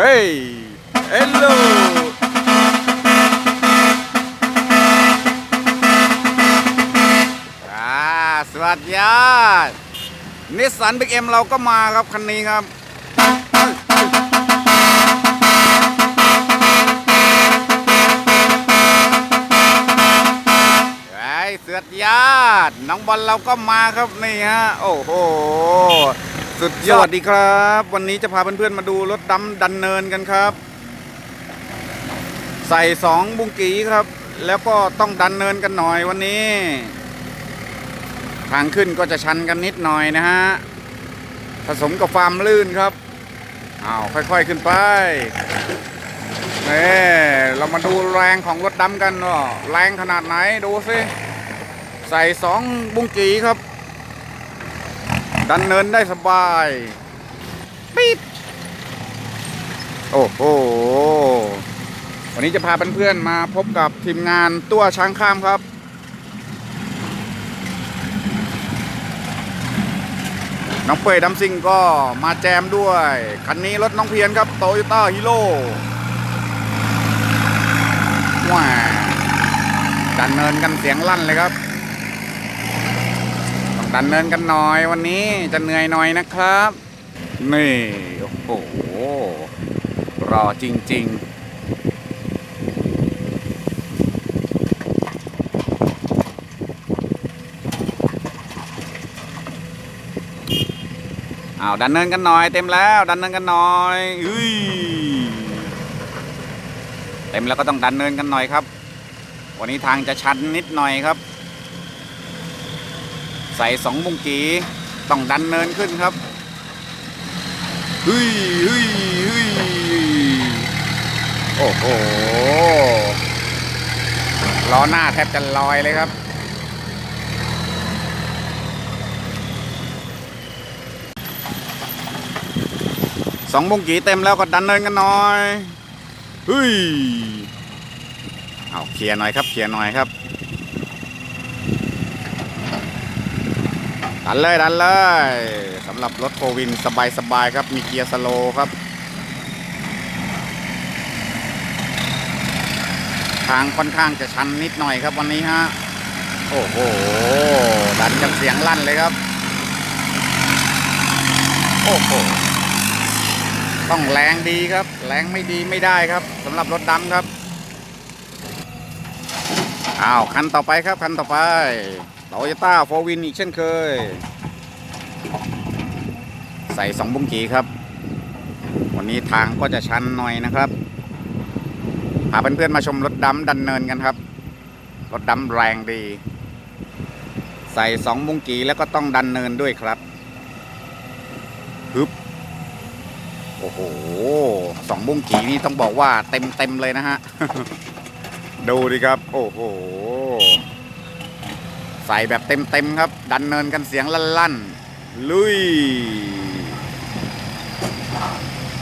เฮ้ยเฮลโลอาสวัสดีครับนิสสันบิ๊กเอ็มเราก็มาครับ คันนี้ครับ ไอ้เสือดญาติน้องบอลเราก็มาครับนี่ฮะ โอ้โห สุดยอดสวัสดีครับ วันนี้จะพาเพื่อนๆมาดูรถดำดันเนินกันครับ ใส่สองบุงกีครับ แล้วก็ต้องดันเนินกันหน่อยวันนี้ ทางขึ้นก็จะชันกันนิดหน่อยนะฮะผสมกับความลื่นครับอ้าวค่อยๆขึ้นไปนี่เรามาดูแรงของรถดำกันว่าแรงขนาดไหนดูสิใส่สองบุ้งกีครับ ดันเนินได้สบายปิดโอ้โห วันนี้จะพาเพื่อนๆมาพบกับทีมงานตัวช้างข้ามครับ น้องเปยดัมซิงก็มาแจมด้วย คันนี้รถน้องเพียนครับโตโยต้าฮีโร่ว้าดันเนินกันเสียงลั่นเลยครับ ดันเนินกันหน่อยวันนี้จะเหนื่อยหน่อยนะครับ นี่โอ้โหรอจริง ๆอ้าวดันเนินกันหน่อยเต็มแล้ว ดันเนินกันหน่อยอุ้ยเต็มแล้วก็ต้องดันเนินกันหน่อยครับ วันนี้ทางจะชันนิดหน่อยครับ ใส่สองมุงกีต้องดันเนินขึ้นครับเฮ้ยเฮ้ยเฮ้ยโอ้โหล้อหน้าแทบจะลอยเลยครับสองมุงกีเต็มแล้วก็ดันเนินกันหน่อยเฮ้ยเอาเคลียร์หน่อยครับเคลียร์หน่อยครับ ดันเลยดันเลยสำหรับรถโฟวินสบายๆครับ มีเกียร์สโลครับ ทางค่อนข้างจะชันนิดหน่อยครับวันนี้ฮะ โอ้โห ดันกันเสียงลั่นเลยครับ โอ้โห ต้องแรงดีครับ แรงไม่ดีไม่ได้ครับสำหรับรถดำครับ อ้าว คันต่อไปครับ คันต่อไป โตโยต้าโฟวินอีกเช่นเคย ใส่สองบุ้งกีครับ วันนี้ทางก็จะชันหน่อยนะครับพาเพื่อนๆมาชมรถดำดันเนินกันครับ รถดำแรงดี ใส่สองบุ้งกีแล้วก็ต้องดันเนินด้วยครับฮึบโอ้โหสองบุ้งกีนี่ต้องบอกว่าเต็มเต็มเลยนะฮะ ดูดิครับ โอ้โห ใส่แบบเต็มๆครับ ดันเนินกันเสียงลั่นๆ ลุย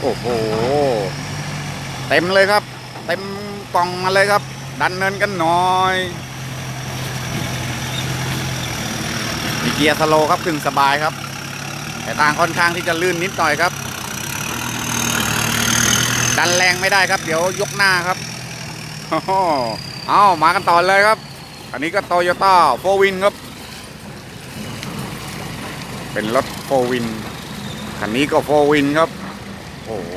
โอ้โห เต็มเลยครับ เต็มกล่องมาเลยครับ ดันเนินกันหน่อย มีเกียร์สโลครับขึ้นสบายครับ แต่ทางค่อนข้างที่จะลื่นนิดหน่อยครับ ดันแรงไม่ได้ครับ เดี๋ยวยกหน้าครับโอ้โหเอามากันต่อเลยครับ อันนี้ก็โตโยต้าโฟวินครับ เป็นรถโฟวิน คันนี้ก็โฟวินครับ โอ้โห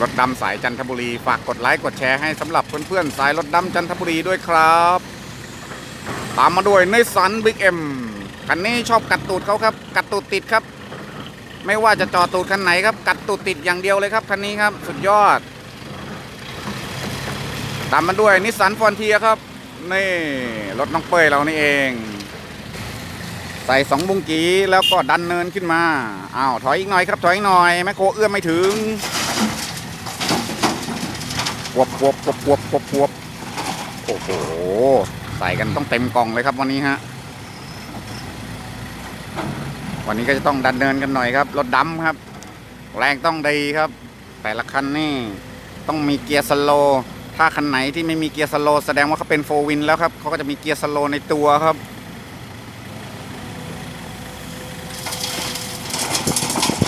รถดำสายจันทบุรี ฝากกดไลค์กดแชร์ให้สำหรับเพื่อนๆ สายรถดำจันทบุรีด้วยครับ ตามมาด้วยในสันบิ๊กเอ็มคันนี้ชอบกัดตูดเขาครับ กัดตูดติดครับ ไม่ว่าจะจอตูดคันไหนครับ กัดตูดติดอย่างเดียวเลยครับคันนี้ครับ สุดยอด ตามมาด้วยนิสสันฟอนเทียครับ นี่รถน้องเป้ยเรานี่เอง ใส่สองบุงกีแล้วก็ดันเนินขึ้นมาอ้าวถอยอีกหน่อยครับถอยอีกหน่อยแมคโครเอื้อมไม่ถึงปวบปวบปวบปวบปวบวบโอ้โหใส่กันต้องเต็มกล่องเลยครับวันนี้ฮะวันนี้ก็จะต้องดันเนินกันหน่อยครับรถดำครับ แรงต้องดีครับ แต่ละคันนี่ต้องมีเกียร์สโลว์ ถ้าคันไหนที่ไม่มีเกียร์สโลแสดงว่าเขาเป็นโฟวินแล้วครับเขาก็จะมีเกียร์สโลในตัวครับ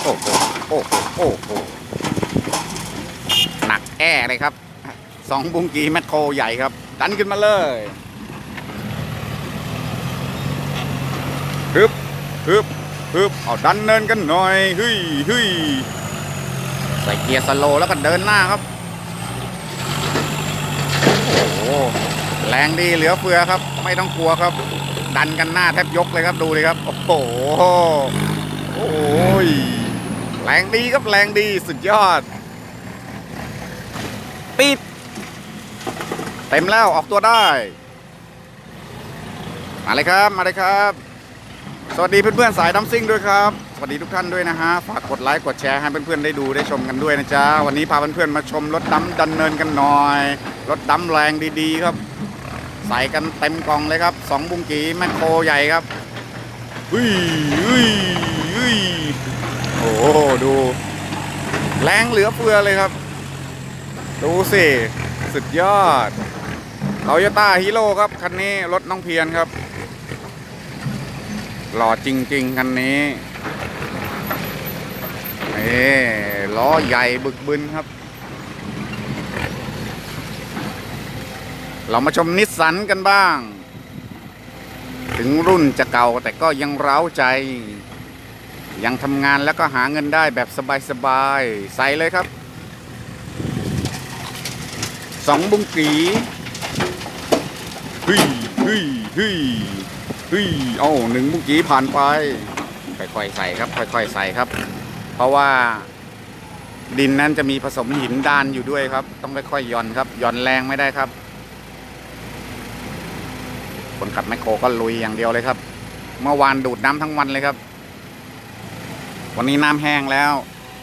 โอ้โหโอ้โหโอ้โหนักแอเลยครับสองบุงกีแมคโครใหญ่ครับ ดันขึ้นมาเลยฮึบฮึบฮึบเอาดันเนินกันหน่อยฮึยฮึยใส่เกียร์สโลแล้วก็เดินหน้าครับ โอ้โห แรงดีเหลือเฟือครับ ไม่ต้องกลัวครับ ดันกันหน้าแทบยกเลยครับดูเลยครับ โอ้โหโอ้ยแรงดีครับแรงดีสุดยอดปิดเต็มแล้วออกตัวได้ มาเลยครับมาเลยครับ สวัสดีเพื่อนๆสายดัมซิ่งด้วยครับ สวัสดีทุกท่านด้วยนะฮะฝากกดไลค์กดแชร์ให้เพื่อนๆได้ดูได้ชมกันด้วยนะจ๊ะวันนี้พาเพื่อนๆมาชมรถดำดันเนินกันหน่อยรถดำแรงดีๆครับ ใส่กันเต็มกล่องเลยครับสองบุงกีแมคโครใหญ่ครับอุ้ยอุ้ยอุ้ยโอ้ดู แรงเหลือเฟือเลยครับ ดูสิ สุดยอดโตโยต้าฮีโร่ครับ คันนี้รถน้องเพียรครับ หล่อจริง ๆ คันนี้เอ้ล้อใหญ่บึกบึนครับ เรามาชมนิสสันกันบ้าง ถึงรุ่นจะเก่าแต่ก็ยังเร้าใจ ยังทำงานแล้วก็หาเงินได้แบบสบายๆ ใส่เลยครับ สองบุงกีเฮ้ยเฮ้ยเฮ้ยเฮ้ยเอาหนึ่งบุงกีผ่านไปค่อยๆใส่ครับค่อยๆใส่ครับ เพราะว่าดินนั้นจะมีผสมหินด้านอยู่ด้วยครับ ต้องค่อยๆหย่อนครับหย่อนแรงไม่ได้ครับ คนขับแมคโครก็ลุยอย่างเดียวเลยครับ เมื่อวานดูดน้ำทั้งวันเลยครับ วันนี้น้ำแห้งแล้ว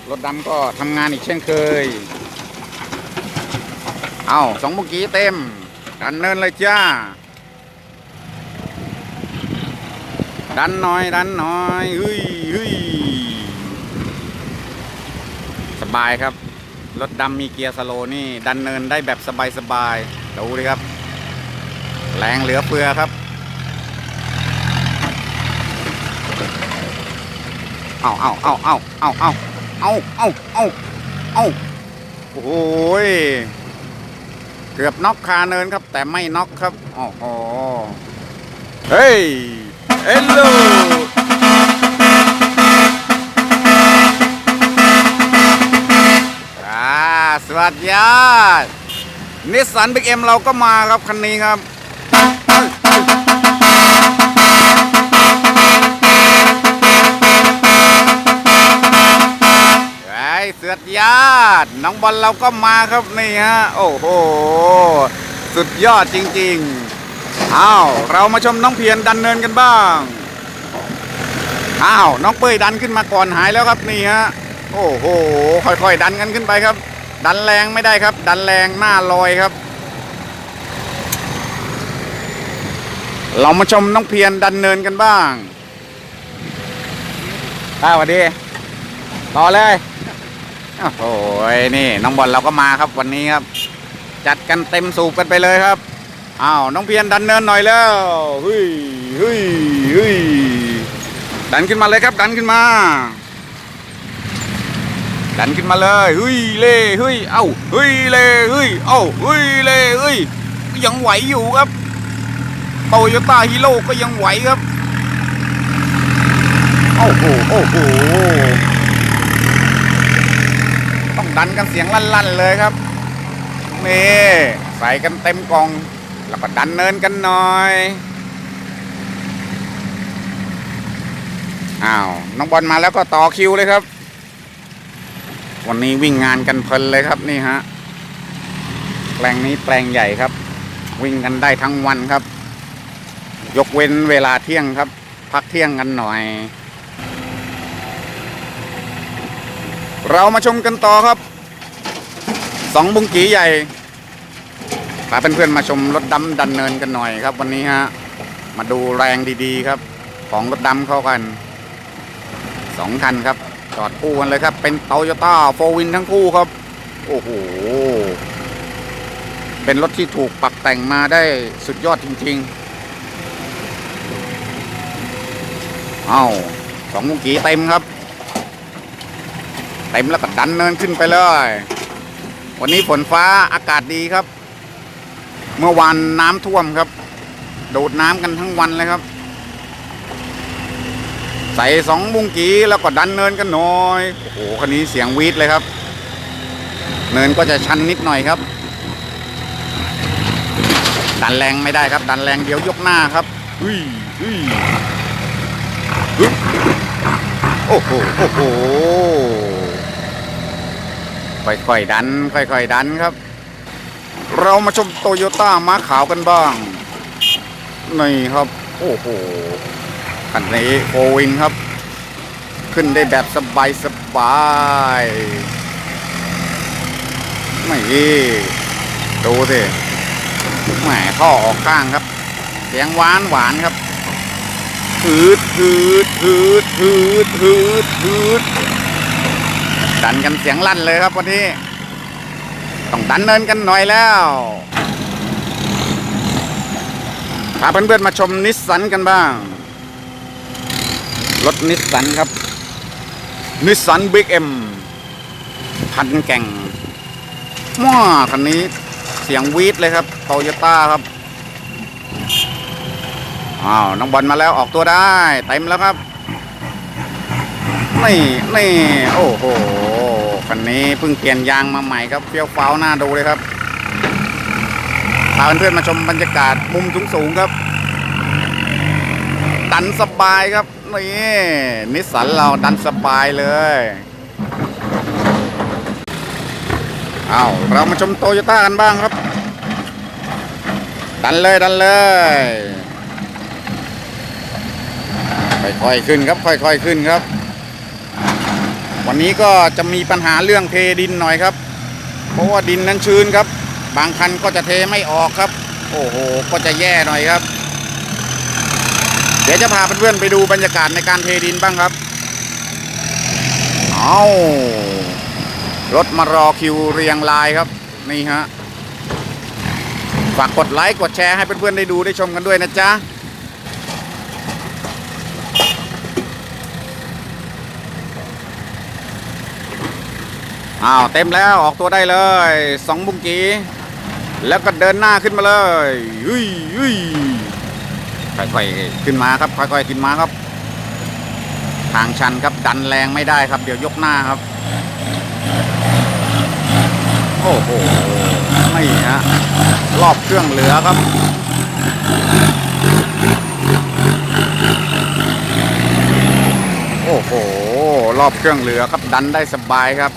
รถดำก็ทำงานอีกเช่นเคย เอาสองบุกี้เต็มดันเนินเลยจ้า ดันหน่อย ดันหน่อยเฮ้ยเฮ้ยสบายครับ รถดำมีเกียร์สโลนี่ ดันเนินได้แบบสบายๆดูเลยครับ แรงเหลือเฟือครับ เอาเอาเอาเอาเอาเอาเอาเอาเอาเอาโอ้ย เกือบน็อกคาเนินครับ แต่ไม่น็อกครับโอ้โหเฮ้ยเอลโลอ่าสวัสดีนิสสันบิ๊กเอ็มเราก็มาครับคันนี้ครับ ดยาดน้องบอลเราก็มาครับนี่ฮะโอ้โหสุดยอดจริงๆอ้าวเรามาชมน้องเพียรดันเนินกันบ้างอ้าวน้องเป้ยดันขึ้นมาก่อนหายแล้วครับนี่ฮะโอ้โหค่อยๆ ดันกันขึ้นไปครับ ดันแรงไม่ได้ครับ ดันแรงหน้าลอยครับ เรามาชมน้องเพียรดันเนินกันบ้างอ้าสวัสดีต่อเลย โอ้โหนี่น้องบอลเราก็มาครับวันนี้ครับ จัดกันเต็มสูบกันไปเลยครับอ้าวน้องเพียรดันเนินหน่อยแล้วเฮ้ยเฮ้ยเฮ้ยดันขึ้นมาเลยครับ ดันขึ้นมา ดันขึ้นมาเลยเฮ้ยเล่เฮ้ยเอ้าเฮ้ยเล่เฮ้ยเอ้าเฮ้ยเล่เฮ้ยยังไหวอยู่ครับโตโยต้าฮีโร่ก็ยังไหวครับโอ้โหโอ้โห ต้องดันกันเสียงลั่นๆเลยครับนี่ใส่กันเต็มกองแล้วก็ดันเนินกันหน่อยอ้าวน้องบอลมาแล้วก็ต่อคิวเลยครับ วันนี้วิ่งงานกันเพลินเลยครับนี่ฮะแปลงนี้แปลงใหญ่ครับ วิ่งกันได้ทั้งวันครับ ยกเว้นเวลาเที่ยงครับ พักเที่ยงกันหน่อย เรามาชมกันต่อครับ สองบุงกีใหญ่พาเพื่อนๆมาชมรถดำดันเนินกันหน่อยครับ วันนี้ฮะมาดูแรงดีๆครับ ของรถดำเข้ากันสองคันครับ จอดคู่กันเลยครับ เป็นโตโยต้าโฟวินทั้งคู่ครับ โอ้โห เป็นรถที่ถูกปรับแต่งมาได้สุดยอดจริง ๆ เอาสองบุงกีเต็มครับ เต็มแล้วก็ดันเนินขึ้นไปเลย วันนี้ฝนฟ้าอากาศดีครับ เมื่อวานน้ำท่วมครับโดดน้ำกันทั้งวันเลยครับ ใส่สองบุ้งกีแล้วก็ดันเนินกันหน่อยโอ้โหคันนี้เสียงวีดเลยครับ เนินก็จะชันนิดหน่อยครับ ดันแรงไม่ได้ครับ ดันแรงเดี๋ยวยกหน้าครับอุ้ยอุ้ยโอ้โหโอ้โห ค่อยๆดัน ค่อยๆดันครับ เรามาชมโตโยต้าม้าขาวกันบ้างนี่ครับ โอ้โหคันนี้โฟวินครับ ขึ้นได้แบบสบายสบายๆไม่ดูสิแหมท่อออกข้างครับ เสียงหวานหวานครับฮืดฮืดฮืดฮืดฮืดฮืด ดันกันเสียงลั่นเลยครับวันนี้ ต้องดันเนินกันหน่อยแล้วพาเพื่อนๆมาชมนิสสันกันบ้าง รถนิสสันครับนิสสันบิ๊กเอ็มพันแก่งว้าคันนี้เสียงวีดเลยครับโตโยต้าครับอ้าวน้องบอลมาแล้วออกตัวได้ เต็มแล้วครับ นี่นี่โอ้โหคันนี้เพิ่งเปลี่ยนยางมาใหม่ครับเฟี้ยวฟ้าวหน้าดูเลยครับพาเพื่อนๆมาชมบรรยากาศมุมสูงๆครับ ดันสบายครับนี่นิสสันเราดันสบายเลยเอาเรามาชมโตโยต้ากันบ้างครับ ดันเลยดันเลยค่อยๆขึ้นครับ ค่อยๆขึ้นครับ วันนี้ก็จะมีปัญหาเรื่องเทดินหน่อยครับ เพราะว่าดินนั้นชื้นครับ บางคันก็จะเทไม่ออกครับ โอ้โห ก็จะแย่หน่อยครับ เดี๋ยวจะพาเพื่อนๆไปดูบรรยากาศในการเทดินบ้างครับ เอารถมารอคิวเรียงรายครับ นี่ฮะ ฝากกดไลค์กดแชร์ให้เพื่อนๆได้ดูได้ชมกันด้วยนะจ๊ะ อ้าวเต็มแล้วออกตัวได้เลยสองบุงกีแล้วก็เดินหน้าขึ้นมาเลยยุยยุยค่อยๆขึ้นมาครับ ค่อยๆขึ้นมาครับ ทางชันครับดันแรงไม่ได้ครับ เดี๋ยวยกหน้าครับ โอ้โหไม่ฮะรอบเครื่องเหลือครับโอ้โห รอบเครื่องเหลือครับดันได้สบายครับ